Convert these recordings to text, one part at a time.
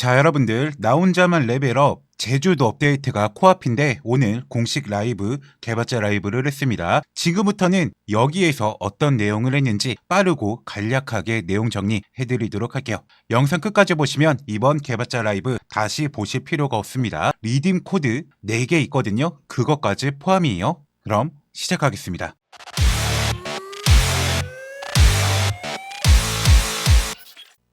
자, 여러분들, 나 혼자만 레벨업 제주도 업데이트가 코앞인데 오늘 공식 라이브, 개발자 라이브를 했습니다. 지금부터는 여기에서 어떤 내용을 했는지 빠르고 간략하게 내용 정리해드리도록 할게요. 영상 끝까지 보시면 이번 개발자 라이브 다시 보실 필요가 없습니다. 리딤 코드 4개 있거든요. 그것까지 포함이에요. 그럼 시작하겠습니다.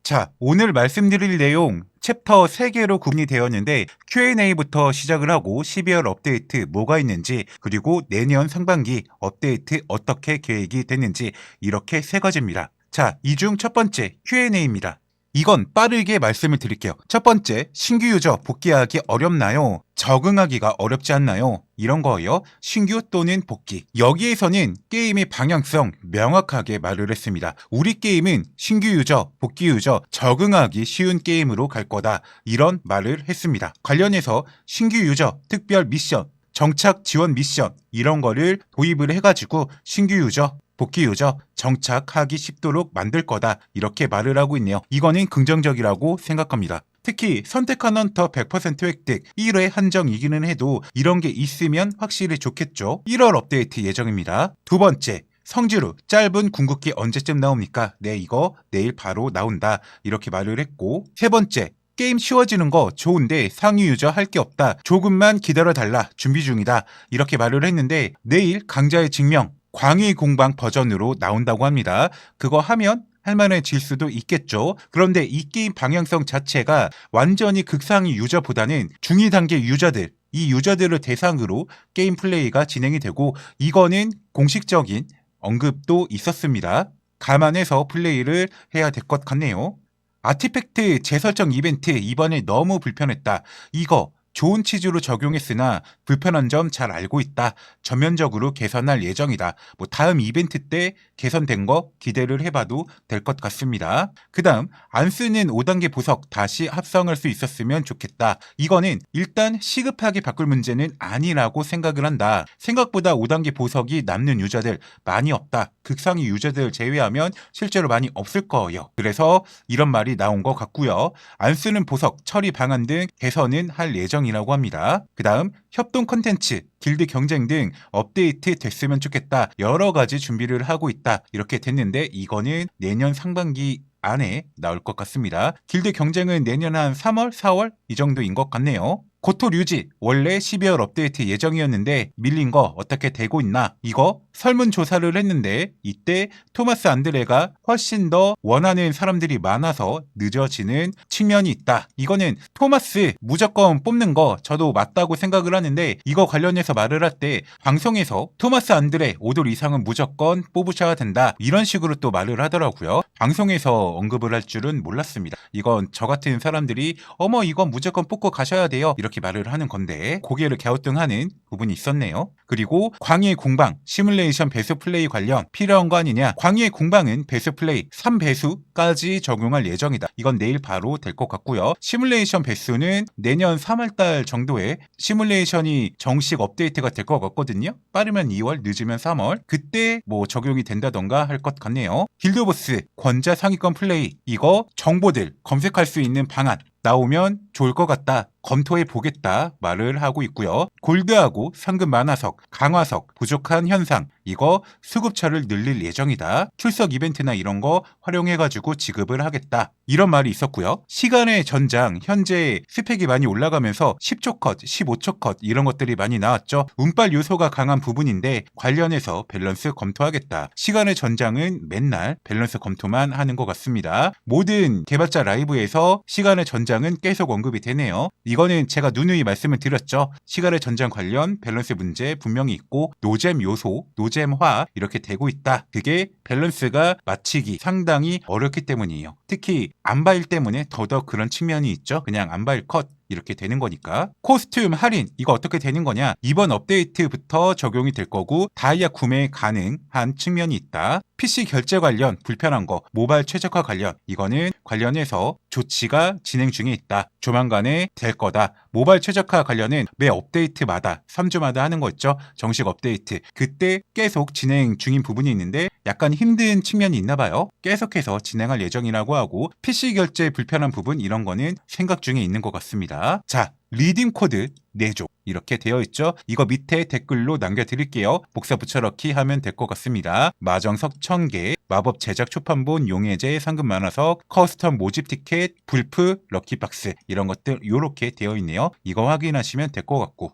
자, 오늘 말씀드릴 내용 챕터 3개로 구분이 되었는데 Q&A부터 시작을 하고 12월 업데이트 뭐가 있는지 그리고 내년 상반기 업데이트 어떻게 계획이 됐는지 이렇게 세 가지입니다. 자, 이 중 첫 번째 Q&A입니다. 이건 빠르게 말씀을 드릴게요. 첫 번째, 신규 유저 복귀하기 어렵나요? 적응하기가 어렵지 않나요? 이런 거예요. 신규 또는 복귀. 여기에서는 게임의 방향성 명확하게 말을 했습니다. 우리 게임은 신규 유저, 복귀 유저, 적응하기 쉬운 게임으로 갈 거다. 이런 말을 했습니다. 관련해서 신규 유저, 특별 미션, 정착 지원 미션 이런 거를 도입을 해가지고 신규 유저, 복귀 유저 정착하기 쉽도록 만들 거다 이렇게 말을 하고 있네요. 이거는 긍정적이라고 생각합니다. 특히 선택한 헌터 100% 획득 1회 한정이기는 해도 이런 게 있으면 확실히 좋겠죠. 1월 업데이트 예정입니다. 두 번째 성지루 짧은 궁극기 언제쯤 나옵니까? 네 이거 내일 바로 나온다 이렇게 말을 했고 세 번째 게임 쉬워지는 거 좋은데 상위 유저 할 게 없다. 조금만 기다려 달라. 준비 중이다. 이렇게 말을 했는데 내일 강자의 증명 광희 공방 버전으로 나온다고 합니다. 그거 하면 할만해질 수도 있겠죠. 그런데 이 게임 방향성 자체가 완전히 극상위 유저보다는 중위 단계 유저들, 이 유저들을 대상으로 게임 플레이가 진행이 되고 이거는 공식적인 언급도 있었습니다. 감안해서 플레이를 해야 될 것 같네요. 아티팩트 재설정 이벤트 이번에 너무 불편했다. 이거 좋은 치즈로 적용했으나 불편한 점 잘 알고 있다. 전면적으로 개선할 예정이다. 뭐 다음 이벤트 때 개선된 거 기대를 해봐도 될 것 같습니다. 그 다음 안 쓰는 5단계 보석 다시 합성할 수 있었으면 좋겠다. 이거는 일단 시급하게 바꿀 문제는 아니라고 생각을 한다. 생각보다 5단계 보석이 남는 유저들 많이 없다. 극상위 유저들 제외하면 실제로 많이 없을 거예요. 그래서 이런 말이 나온 것 같고요. 안 쓰는 보석 처리 방안 등 개선은 할 예정이라고 합니다. 그 다음 협동 컨텐츠, 길드 경쟁 등 업데이트 됐으면 좋겠다. 여러 가지 준비를 하고 있다. 이렇게 됐는데 이거는 내년 상반기 안에 나올 것 같습니다. 길드 경쟁은 내년 한 3월, 4월 이 정도인 것 같네요. 고토 류지 원래 12월 업데이트 예정이었는데 밀린 거 어떻게 되고 있나 이거 설문 조사를 했는데 이때 토마스 안드레가 훨씬 더 원하는 사람들이 많아서 늦어지는 측면이 있다. 이거는 토마스 무조건 뽑는 거 저도 맞다고 생각을 하는데 이거 관련해서 말을 할 때 방송에서 토마스 안드레 5돌 이상은 무조건 뽑으셔야 된다. 이런 식으로 또 말을 하더라고요. 방송에서 언급을 할 줄은 몰랐습니다. 이건 저 같은 사람들이 어머 이건 무조건 뽑고 가셔야 돼요. 이렇게 말을 하는 건데 고개를 갸우뚱하는 부분이 있었네요. 그리고 광희의 공방 시뮬레이션 배수 플레이 관련 필요한 거 아니냐? 광희의 공방은 배수 플레이 3배수까지 적용할 예정이다. 이건 내일 바로 될 것 같고요. 시뮬레이션 배수는 내년 3월달 정도에 시뮬레이션이 정식 업데이트가 될 것 같거든요. 빠르면 2월, 늦으면 3월. 그때 뭐 적용이 된다던가 할 것 같네요. 길드보스 권자 상위권 플레이 이거 정보들 검색할 수 있는 방안 나오면 좋을 것 같다. 검토해 보겠다 말을 하고 있고요. 골드하고 상금 만화석, 강화석 부족한 현상 이거 수급처를 늘릴 예정이다. 출석 이벤트나 이런 거 활용해가지고 지급을 하겠다. 이런 말이 있었고요. 시간의 전장 현재 스펙이 많이 올라가면서 10초 컷, 15초 컷 이런 것들이 많이 나왔죠. 운빨 요소가 강한 부분인데 관련해서 밸런스 검토하겠다. 시간의 전장은 맨날 밸런스 검토만 하는 것 같습니다. 모든 개발자 라이브에서 시간의 전장은 계속 언급 이 되네요. 이거는 제가 누누이 말씀을 드렸죠. 시간의 전장 관련 밸런스 문제 분명히 있고 노잼 요소, 노잼화 이렇게 되고 있다. 그게 밸런스가 맞추기 상당히 어렵기 때문이에요. 특히 안바일 때문에 더더욱 그런 측면이 있죠. 그냥 안바일 컷 이렇게 되는 거니까. 코스튬 할인 이거 어떻게 되는 거냐? 이번 업데이트부터 적용이 될 거고 다이아 구매 가능한 측면이 있다. PC 결제 관련 불편한 거 모바일 최적화 관련 이거는 관련해서 조치가 진행 중에 있다. 조만간에 될 거다 모바일 최적화 관련은 매 업데이트마다 3주마다 하는 거 있죠. 정식 업데이트. 그때 계속 진행 중인 부분이 있는데 약간 힘든 측면이 있나 봐요. 계속해서 진행할 예정이라고 하고 PC 결제 불편한 부분 이런 거는 생각 중에 있는 것 같습니다. 자 리딩 코드 4조 이렇게 되어 있죠. 이거 밑에 댓글로 남겨드릴게요. 복사 붙여넣기 하면 될 것 같습니다. 마정석 1000개, 마법 제작 초판본, 용해제, 상금 만화석, 커스텀 모집 티켓, 불프, 럭키박스 이런 것들 이렇게 되어 있네요. 이거 확인하시면 될 것 같고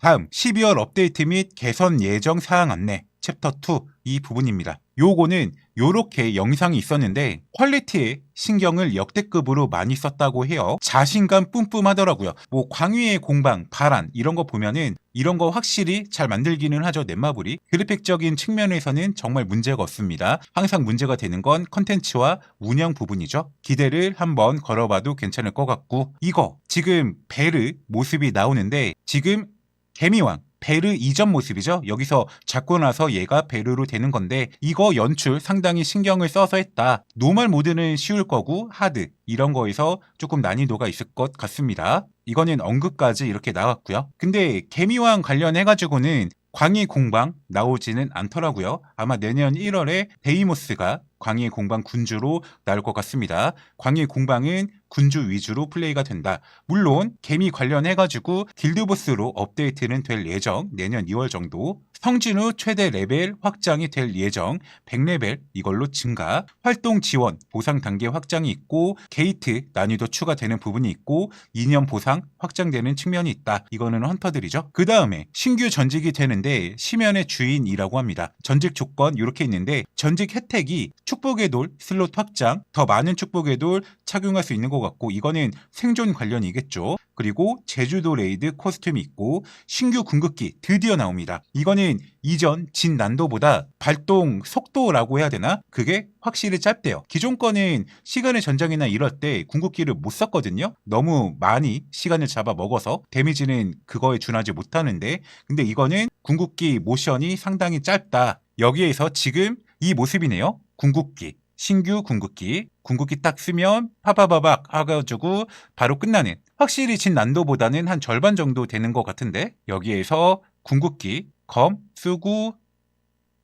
다음 12월 업데이트 및 개선 예정 사항 안내 챕터 2 이 부분입니다. 요거는 요렇게 영상이 있었는데 퀄리티에 신경을 역대급으로 많이 썼다고 해요. 자신감 뿜뿜하더라고요. 뭐 광위의 공방, 바란 이런 거 보면은 이런 거 확실히 잘 만들기는 하죠. 넷마블이. 그래픽적인 측면에서는 정말 문제가 없습니다. 항상 문제가 되는 건 컨텐츠와 운영 부분이죠. 기대를 한번 걸어봐도 괜찮을 것 같고 이거 지금 베르 모습이 나오는데 지금 개미왕 베르 이전 모습이죠. 여기서 잡고 나서 얘가 베르로 되는 건데 이거 연출 상당히 신경을 써서 했다. 노멀 모드는 쉬울 거고 하드 이런 거에서 조금 난이도가 있을 것 같습니다. 이거는 언급까지 이렇게 나왔고요. 근데 개미왕 관련해가지고는 광희 공방 나오지는 않더라고요. 아마 내년 1월에 데이모스가 광희 공방 군주로 나올 것 같습니다. 광희 공방은 군주 위주로 플레이가 된다. 물론 개미 관련해가지고 길드보스로 업데이트는 될 예정 내년 2월 정도 성진 후 최대 레벨 확장이 될 예정 100레벨 이걸로 증가 활동 지원 보상 단계 확장이 있고 게이트 난이도 추가되는 부분이 있고 2년 보상 확장되는 측면이 있다. 이거는 헌터들이죠. 그 다음에 신규 전직이 되는데 심연의 주인이라고 합니다. 전직 조건 이렇게 있는데 전직 혜택이 축복의 돌 슬롯 확장 더 많은 축복의 돌 착용할 수 있는 것 같고 이거는 생존 관련이겠죠. 그리고 제주도 레이드 코스튬이 있고 신규 궁극기 드디어 나옵니다. 이거는 이전 진 난도보다 발동 속도라고 해야 되나? 그게 확실히 짧대요. 기존 거는 시간의 전장이나 이럴 때 궁극기를 못 썼거든요. 너무 많이 시간을 잡아 먹어서 데미지는 그거에 준하지 못하는데 근데 이거는 궁극기 모션이 상당히 짧다. 여기에서 지금 이 모습이네요. 궁극기. 신규 궁극기. 궁극기 딱 쓰면 파바바박 하가지고 바로 끝나는 확실히 진 난도보다는 한 절반 정도 되는 것 같은데 여기에서 궁극기 검 쓰고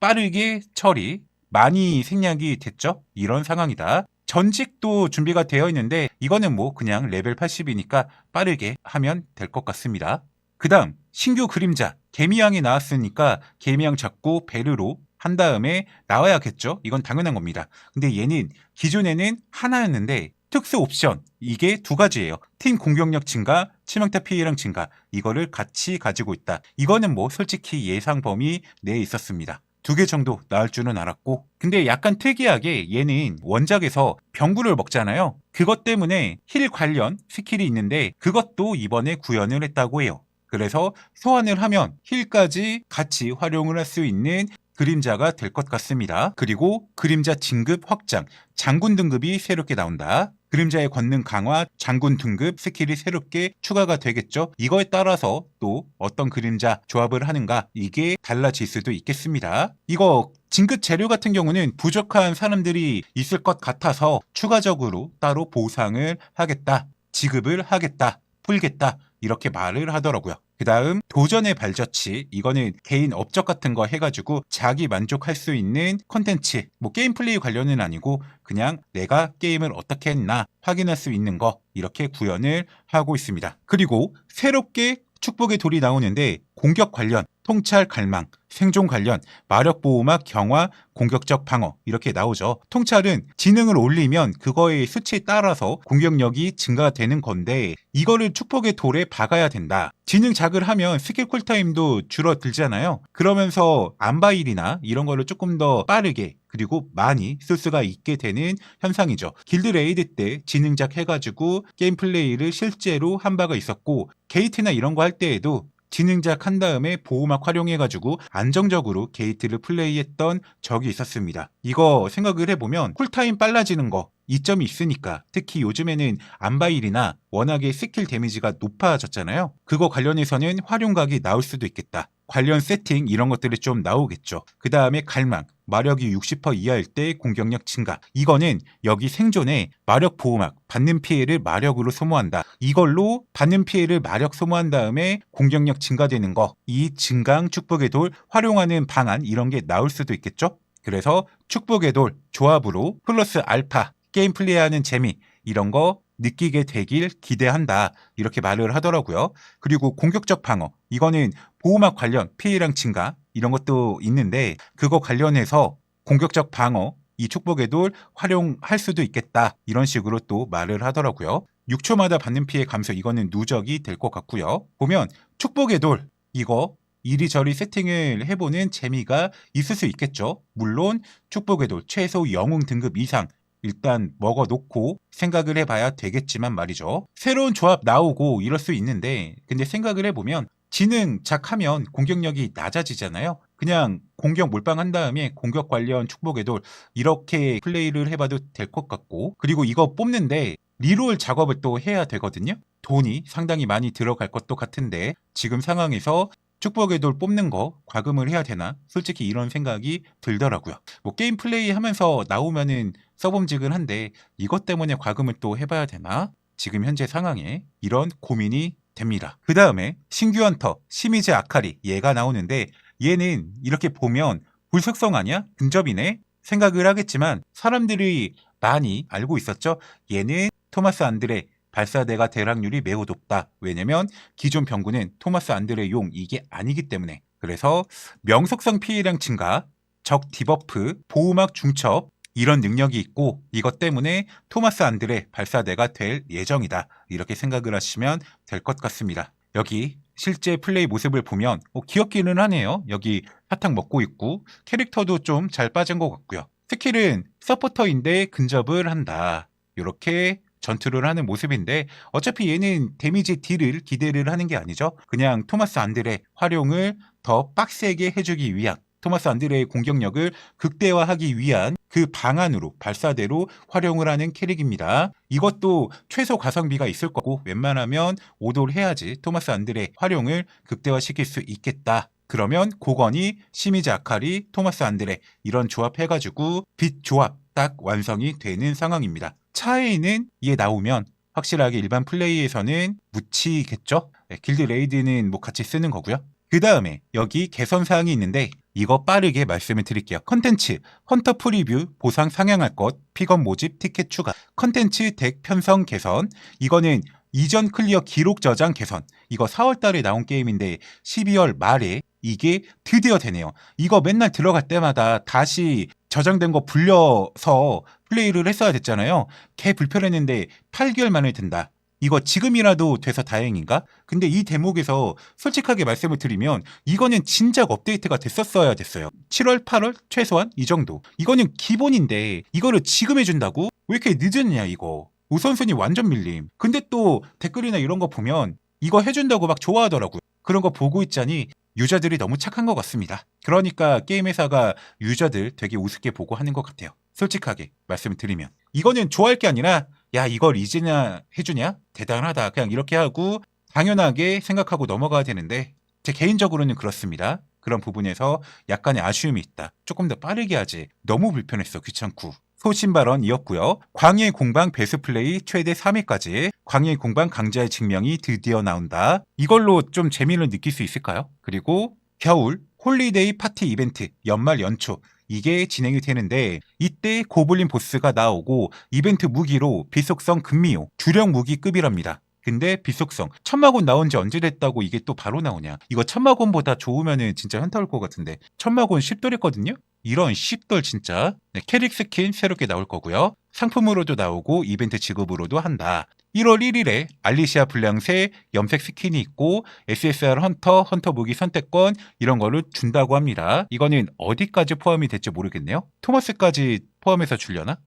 빠르게 처리. 많이 생략이 됐죠? 이런 상황이다. 전직도 준비가 되어 있는데 이거는 뭐 그냥 레벨 80이니까 빠르게 하면 될 것 같습니다. 그 다음 신규 그림자. 개미양이 나왔으니까 개미양 잡고 베르로 한 다음에 나와야겠죠? 이건 당연한 겁니다. 근데 얘는 기존에는 하나였는데 특수 옵션 이게 두 가지예요. 팀 공격력 증가, 치명타 피해량 증가 이거를 같이 가지고 있다. 이거는 뭐 솔직히 예상 범위 내에 있었습니다. 두 개 정도 나올 줄은 알았고 근데 약간 특이하게 얘는 원작에서 병구를 먹잖아요. 그것 때문에 힐 관련 스킬이 있는데 그것도 이번에 구현을 했다고 해요. 그래서 소환을 하면 힐까지 같이 활용을 할 수 있는 그림자가 될 것 같습니다. 그리고 그림자 진급 확장, 장군 등급이 새롭게 나온다. 그림자의 권능 강화, 장군 등급 스킬이 새롭게 추가가 되겠죠. 이거에 따라서 또 어떤 그림자 조합을 하는가 이게 달라질 수도 있겠습니다. 이거 진급 재료 같은 경우는 부족한 사람들이 있을 것 같아서 추가적으로 따로 보상을 하겠다. 지급을 하겠다. 풀겠다. 이렇게 말을 하더라고요. 그 다음 도전의 발자취 이거는 개인 업적 같은 거 해가지고 자기 만족할 수 있는 컨텐츠 뭐 게임 플레이 관련은 아니고 그냥 내가 게임을 어떻게 했나 확인할 수 있는 거 이렇게 구현을 하고 있습니다. 그리고 새롭게 축복의 돌이 나오는데 공격 관련, 통찰 갈망, 생존 관련, 마력 보호막 경화, 공격적 방어 이렇게 나오죠. 통찰은 지능을 올리면 그거의 수치에 따라서 공격력이 증가되는 건데 이거를 축복의 돌에 박아야 된다. 지능 작을 하면 스킬 쿨타임도 줄어들잖아요. 그러면서 안바일이나 이런 거를 조금 더 빠르게 그리고 많이 쓸 수가 있게 되는 현상이죠. 길드 레이드 때 지능작 해가지고 게임 플레이를 실제로 한 바가 있었고 게이트나 이런 거 할 때에도 지능작 한 다음에 보호막 활용해가지고 안정적으로 게이트를 플레이했던 적이 있었습니다. 이거 생각을 해보면 쿨타임 빨라지는 거 이점이 있으니까 특히 요즘에는 안바일이나 워낙에 스킬 데미지가 높아졌잖아요. 그거 관련해서는 활용각이 나올 수도 있겠다. 관련 세팅 이런 것들이 좀 나오겠죠. 그 다음에 갈망, 마력이 60% 이하일 때 공격력 증가. 이거는 여기 생존에 마력 보호막, 받는 피해를 마력으로 소모한다. 이걸로 받는 피해를 마력 소모한 다음에 공격력 증가되는 거. 이 증강 축복의 돌 활용하는 방안 이런 게 나올 수도 있겠죠. 그래서 축복의 돌 조합으로 플러스 알파 게임 플레이하는 재미 이런 거 느끼게 되길 기대한다. 이렇게 말을 하더라고요. 그리고 공격적 방어. 이거는 보호막 관련 피해량 증가 이런 것도 있는데 그거 관련해서 공격적 방어 이 축복의 돌 활용할 수도 있겠다. 이런 식으로 또 말을 하더라고요. 6초마다 받는 피해 감소 이거는 누적이 될 것 같고요. 보면 축복의 돌 이거 이리저리 세팅을 해보는 재미가 있을 수 있겠죠. 물론 축복의 돌 최소 영웅 등급 이상 일단 먹어놓고 생각을 해봐야 되겠지만 말이죠. 새로운 조합 나오고 이럴 수 있는데 근데 생각을 해보면 지능 작하면 공격력이 낮아지잖아요. 그냥 공격 몰빵한 다음에 공격 관련 축복의 돌 이렇게 플레이를 해봐도 될 것 같고 그리고 이거 뽑는데 리롤 작업을 또 해야 되거든요. 돈이 상당히 많이 들어갈 것도 같은데 지금 상황에서 축복의 돌 뽑는 거 과금을 해야 되나? 솔직히 이런 생각이 들더라고요. 뭐 게임 플레이 하면서 나오면은 써봄직은 한데 이것 때문에 과금을 또 해봐야 되나? 지금 현재 상황에 이런 고민이 됩니다. 그 다음에 신규 헌터 시미즈 아카리 얘가 나오는데 얘는 이렇게 보면 불속성 아니야? 근접이네? 생각을 하겠지만 사람들이 많이 알고 있었죠. 얘는 토마스 안드레 발사대가 될 확률이 매우 높다. 왜냐면 기존 병구는 토마스 안드레 용 이게 아니기 때문에. 그래서 명속성 피해량 증가, 적 디버프, 보호막 중첩 이런 능력이 있고 이것 때문에 토마스 안드레 발사대가 될 예정이다. 이렇게 생각을 하시면 될 것 같습니다. 여기 실제 플레이 모습을 보면 어, 귀엽기는 하네요. 여기 사탕 먹고 있고 캐릭터도 좀 잘 빠진 것 같고요. 스킬은 서포터인데 근접을 한다. 이렇게 전투를 하는 모습인데 어차피 얘는 데미지 딜을 기대를 하는 게 아니죠. 그냥 토마스 안드레 활용을 더 빡세게 해주기 위한 토마스 안드레의 공격력을 극대화하기 위한 그 방안으로 발사대로 활용을 하는 캐릭입니다. 이것도 최소 가성비가 있을 거고 웬만하면 오도를 해야지 토마스 안드레 활용을 극대화시킬 수 있겠다. 그러면 고건이 시미즈 아카리, 토마스 안드레 이런 조합 해가지고 빛 조합 딱 완성이 되는 상황입니다. 차이는 이에 나오면 확실하게 일반 플레이에서는 묻히겠죠? 네, 길드 레이드는 뭐 같이 쓰는 거고요. 그 다음에 여기 개선 사항이 있는데 이거 빠르게 말씀을 드릴게요. 컨텐츠, 헌터 프리뷰, 보상 상향할 것, 픽업 모집, 티켓 추가, 컨텐츠 덱 편성 개선, 이거는 이전 클리어 기록 저장 개선. 이거 4월 달에 나온 게임인데 12월 말에 이게 드디어 되네요. 이거 맨날 들어갈 때마다 다시 저장된 거 불려서 플레이를 했어야 됐잖아요. 개 불편했는데 8개월 만에 된다. 이거 지금이라도 돼서 다행인가? 근데 이 대목에서 솔직하게 말씀을 드리면 이거는 진작 업데이트가 됐었어야 됐어요. 7월, 8월 최소한 이 정도. 이거는 기본인데 이거를 지금 해준다고? 왜 이렇게 늦었냐 이거. 우선순위 완전 밀림. 근데 또 댓글이나 이런 거 보면 이거 해준다고 막 좋아하더라고요. 그런 거 보고 있자니 유저들이 너무 착한 것 같습니다. 그러니까 게임 회사가 유저들 되게 우습게 보고 하는 것 같아요. 솔직하게 말씀을 드리면. 이거는 좋아할 게 아니라 야 이걸 이제냐 해주냐 대단하다 그냥 이렇게 하고 당연하게 생각하고 넘어가야 되는데 제 개인적으로는 그렇습니다. 그런 부분에서 약간의 아쉬움이 있다. 조금 더 빠르게 하지. 너무 불편했어. 귀찮고. 소신 발언이었고요. 광해의 공방 베스 플레이 최대 3회까지 광해의 공방 강자의 증명이 드디어 나온다. 이걸로 좀 재미를 느낄 수 있을까요? 그리고 겨울 홀리데이 파티 이벤트 연말 연초 이게 진행이 되는데 이때 고블린 보스가 나오고 이벤트 무기로 비속성 금미호 주력 무기급이랍니다. 근데 비속성 천마곤 나온 지 언제 됐다고 이게 또 바로 나오냐? 이거 천마곤보다 좋으면은 진짜 현타 올 것 같은데. 천마곤 10돌했거든요? 이런 10돌 진짜? 네, 캐릭 스킨 새롭게 나올 거고요. 상품으로도 나오고 이벤트 지급으로도 한다 1월 1일에 알리시아 불량새 염색 스킨이 있고 SSR 헌터, 헌터 무기 선택권 이런 거를 준다고 합니다. 이거는 어디까지 포함이 될지 모르겠네요. 토마스까지 포함해서 주려나?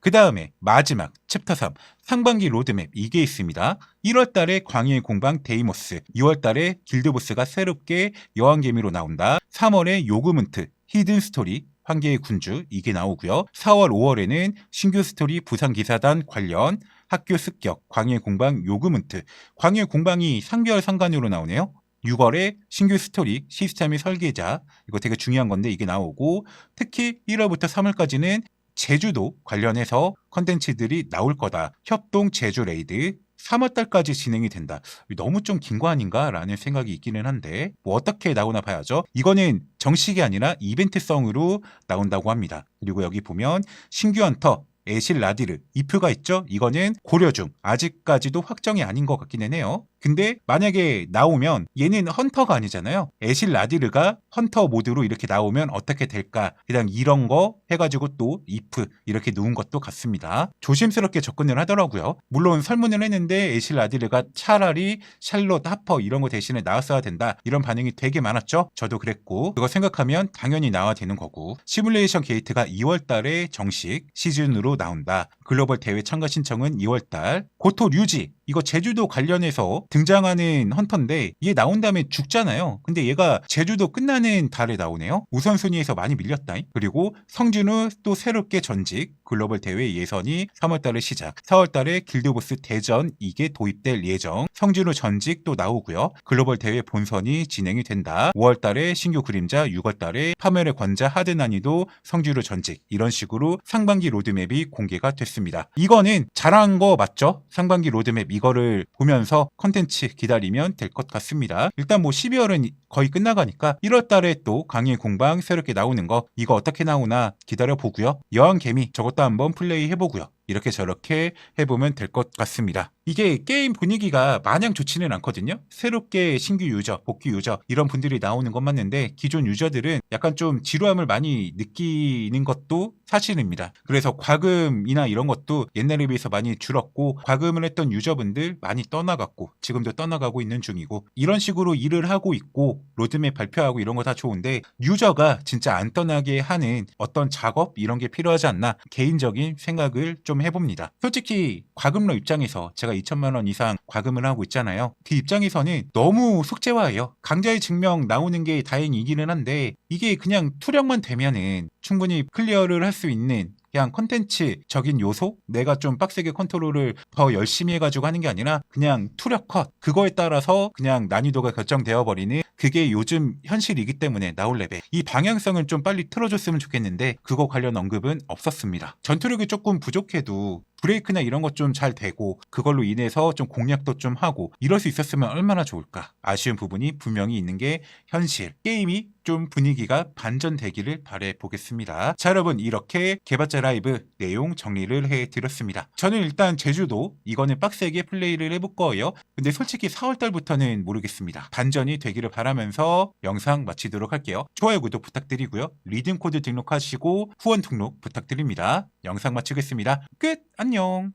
그 다음에 마지막 챕터 3 상반기 로드맵 이게 있습니다. 1월 달에 광해의 공방 데이모스, 2월 달에 길드보스가 새롭게 여왕개미로 나온다. 3월에 요그문트, 히든 스토리, 황계의 군주 이게 나오고요. 4월, 5월에는 신규 스토리 부산기사단 관련 학교 습격, 광해 공방 요그문트, 광해 공방이 상별 상관으로 나오네요. 6월에 신규 스토리 시스템의 설계자 이거 되게 중요한 건데 이게 나오고 특히 1월부터 3월까지는 제주도 관련해서 컨텐츠들이 나올 거다. 협동 제주 레이드 3월달까지 진행이 된다. 너무 좀 긴 거 아닌가라는 생각이 있기는 한데 뭐 어떻게 나오나 봐야죠. 이거는 정식이 아니라 이벤트성으로 나온다고 합니다. 그리고 여기 보면 신규 헌터 에실 라디르 이프가 있죠. 이거는 고려 중 아직까지도 확정이 아닌 것 같기는 해요. 근데 만약에 나오면 얘는 헌터가 아니잖아요. 에실 라디르가 헌터 모드로 이렇게 나오면 어떻게 될까? 그냥 이런 거 해가지고 또 if 이렇게 놓은 것도 같습니다. 조심스럽게 접근을 하더라고요. 물론 설문을 했는데 에실 라디르가 차라리 샬롯 하퍼 이런 거 대신에 나왔어야 된다. 이런 반응이 되게 많았죠. 저도 그랬고 그거 생각하면 당연히 나와야 되는 거고 시뮬레이션 게이트가 2월 달에 정식 시즌으로 나온다. 글로벌 대회 참가 신청은 2월 달. 고토 류지 이거 제주도 관련해서 등장하는 헌터인데 얘 나온 다음에 죽잖아요. 근데 얘가 제주도 끝나는 달에 나오네요. 우선순위에서 많이 밀렸다. 그리고 성준우 또 새롭게 전직 글로벌 대회 예선이 3월달에 시작. 4월달에 길드보스 대전 이게 도입될 예정. 성준우 전직 또 나오고요. 글로벌 대회 본선이 진행이 된다. 5월달에 신규 그림자, 6월달에 파멸의 권자 하드 난이도 성준우 전직 이런 식으로 상반기 로드맵이 공개가 됐습니다. 이거는 잘한 거 맞죠? 상반기 로드맵 이거를 보면서 컨텐츠 기다리면 될 것 같습니다. 일단 뭐 12월은 거의 끝나가니까 1월 달에 또 강의 공방 새롭게 나오는 거 이거 어떻게 나오나 기다려 보고요. 여왕 개미 저것도 한번 플레이 해보고요. 이렇게 저렇게 해보면 될 것 같습니다. 이게 게임 분위기가 마냥 좋지는 않거든요. 새롭게 신규 유저, 복귀 유저 이런 분들이 나오는 건 맞는데 기존 유저들은 약간 좀 지루함을 많이 느끼는 것도 사실입니다. 그래서 과금이나 이런 것도 옛날에 비해서 많이 줄었고 과금을 했던 유저분들 많이 떠나갔고 지금도 떠나가고 있는 중이고 이런 식으로 일을 하고 있고 로드맵 발표하고 이런 거 다 좋은데 유저가 진짜 안 떠나게 하는 어떤 작업 이런 게 필요하지 않나 개인적인 생각을 좀 해봅니다. 솔직히 과금러 입장에서 제가 2천만 원 이상 과금을 하고 있잖아요. 그 입장에서는 너무 속죄화예요. 강자의 증명 나오는 게 다행이기는 한데 이게 그냥 투력만 되면은 충분히 클리어를 할 수 있는 그냥 컨텐츠적인 요소 내가 좀 빡세게 컨트롤을 더 열심히 해가지고 하는 게 아니라 그냥 투력 컷 그거에 따라서 그냥 난이도가 결정되어 버리는 그게 요즘 현실이기 때문에 나올 레벨. 이 방향성을 좀 빨리 틀어줬으면 좋겠는데 그거 관련 언급은 없었습니다. 전투력이 조금 부족해도 브레이크나 이런 것 좀 잘 되고 그걸로 인해서 좀 공략도 좀 하고 이럴 수 있었으면 얼마나 좋을까 아쉬운 부분이 분명히 있는 게 현실 게임이 좀 분위기가 반전되기를 바래 보겠습니다. 자 여러분 이렇게 개발자 라이브 내용 정리를 해드렸습니다. 저는 일단 제주도 이거는 빡세게 플레이를 해볼 거예요. 근데 솔직히 4월달부터는 모르겠습니다. 반전이 되기를 바라면서 영상 마치도록 할게요. 좋아요 구독 부탁드리고요. 리듬 코드 등록하시고 후원 등록 부탁드립니다. 영상 마치겠습니다. 끝 안녕